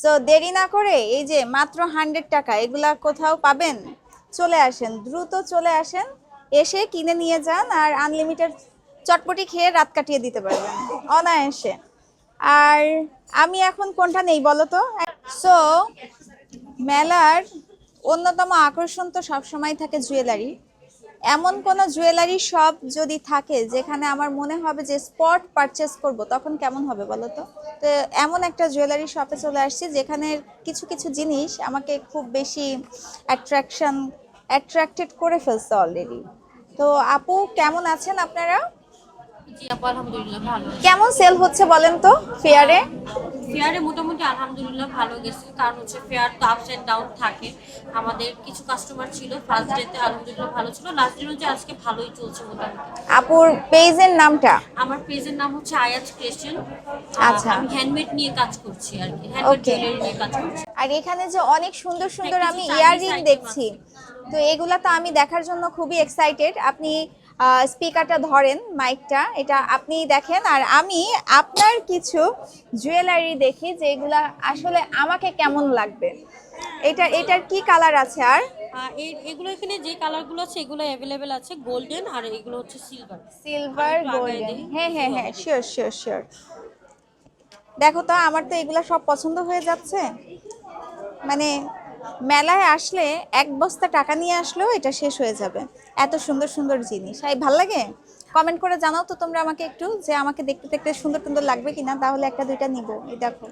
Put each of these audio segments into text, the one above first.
So দেরি না করে এই যে মাত্র হান্ড্রেড টাকা, এগুলা কোথাও পাবেন? চলে আসেন, দ্রুত চলে আসেন, এসে কিনে নিয়ে যান আর আনলিমিটেড চটপটি খেয়ে রাত কাটিয়ে দিতে পারবেন, অনায়াসে। আর আমি এখন কোনটা নেই বলো তো? সো মেলার অন্যতম আকর্ষণ তো সবসময় থাকে জুয়েলারি এমন কোনো জুয়েলারি শপ যদি থাকে যেখানে আমার মনে হবে যে স্পট পারচেস করব, তখন কেমন হবে বলো তো? তো এমন একটা জুয়েলারি শপে চলে আসছি যেখানে কিছু কিছু জিনিস আমাকে খুব বেশি অ্যাট্রাকশন অ্যাট্রাক্টেড করে ফেলছে অলরেডি তো আপু, কেমন আছেন আপনারা? আলহামদুলিল্লাহ ভালো কেমন সেল হচ্ছে বলেন তো ফেয়ারে ফেয়ারে মোটামুটি আলহামদুলিল্লাহ ভালো গেছে। কারণ হচ্ছে ফেয়ার তো আপস এন্ড ডাউন থাকে। আমাদের কিছু কাস্টমার ছিল ফার্স্ট ডেতে আলহামদুলিল্লাহ ভালো ছিল লাস্ট ডে হচ্ছে আজকে ভালোই চলছে মোটামুটি। আপুর পেজের নামটা? আমার পেজের নাম হচ্ছে আয়াজ ক্রিয়েশন আচ্ছা। আমি হ্যান্ডমেড নিয়ে কাজ করছি আর কি। হ্যান্ডমেড জুয়েলারি নিয়ে কাজ করছি। আর এখানে যে অনেক সুন্দর সুন্দর আমি ইয়াররিং দেখছি। তো এগুলা তো আমি দেখার জন্য খুবই এক্সাইটেড আপনি স্পিকারটা ধরেন মাইকটা এটা আপনি দেখেন। আর আমি আপনার কিছু জুয়েলারি দেখি যে এগুলা আসলে আমাকে কেমন লাগবে। এটা এটার কি কালার আছে আর? এগুলো এখানে যে কালারগুলো আছে এগুলো অ্যাভেলেবেল আছে গোল্ডেন আর এগুলো হচ্ছে সিলভার সিলভার গোল্ডেন হ্যাঁ হ্যাঁ হ্যাঁ শিওর শিওর শিওর দেখো তো আমার তো এগুলা সব পছন্দ হয়ে যাচ্ছে। মানে মেলায় আসলে এক বস্তা টাকা নিয়ে আসলেও এটা শেষ হয়ে যাবে। এত সুন্দর সুন্দর জিনিস। এই ভালো লাগে? কমেন্ট করে জানাও তো তোমরা আমাকে একটু যে আমাকে দেখতে দেখতে সুন্দর সুন্দর লাগবে কিনা। তাহলে একটা, দুইটা নিব। এই দেখো।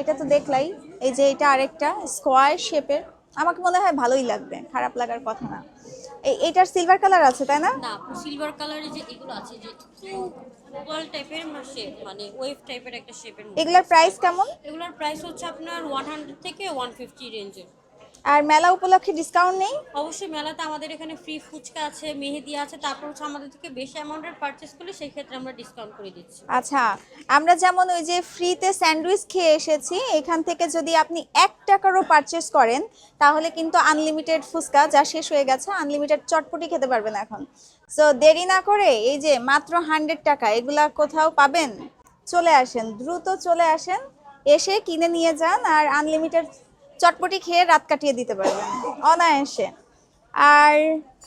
এটা তো দেখলাই। এই যে এটা আরেকটা স্কোয়ার শেপের আমাকে মনে হয় ভালোই লাগবে খারাপ লাগার কথা না। এই এটার সিলভার কালার আছে তাই না? না সিলভার কালারে যে এগুলো আছে যে ওভাল টাইপের শেপ মানে ওয়েভ টাইপের একটা শেপের এগুলোর প্রাইস কেমন? এগুলোর প্রাইস হচ্ছে আপনার ওয়ান হান্ড্রেড থেকে ওয়ান ফিফটি রেঞ্জের আর মেলা উপলক্ষে ডিসকাউন্ট নেই? অবশ্যই মেলাতে আমাদের এখানে ফ্রি ফুচকা আছে মেহেদি আছে তারপর হচ্ছে আমাদের থেকে বেশি অ্যামাউন্টের পারচেস করলে সেই ক্ষেত্রে আমরা ডিসকাউন্ট করে দিচ্ছি। আচ্ছা আমরা যেমন ওই যে ফ্রিতে স্যান্ডউইচ খেয়ে এসেছি এখান থেকে যদি আপনি এক টাকারও পারচেস করেন তাহলে কিন্তু আনলিমিটেড ফুচকা যা শেষ হয়ে গেছে আনলিমিটেড চটপটি খেতে পারবেন এখন। সো দেরি না করে এই যে মাত্র হান্ড্রেড টাকা এগুলা কোথাও পাবেন? চলে আসেন দ্রুত চলে আসেন এসে কিনে নিয়ে যান আর আনলিমিটেড চটপটি খেয়ে রাত কাটিয়ে দিতে পারবেন। অনায়াসে। আর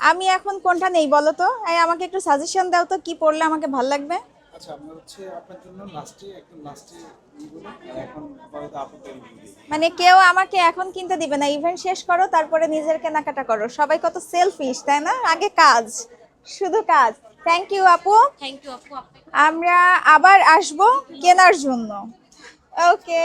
আমি এখন কোনটা নেই বলো তো? এই আমাকে একটু সাজেশন দাও তো কি পড়লে আমাকে ভালো লাগবে? আচ্ছা আমরা হচ্ছে আপনার জন্য লাস্টে একদম লাস্টে ইগুলো এখন আপাতত আপনাদের দিই মানে কেউ আমাকে এখন কিনতে দিবে না ইভেন্ট শেষ করো তারপরে নিজের কেনাকাটা করো। সবাই কত সেলফিশ তাই না? আগে কাজ শুধু কাজ। থ্যাংক ইউ আপু। থ্যাংক ইউ আপু আমরা আবার আসব কেনার জন্য। ওকে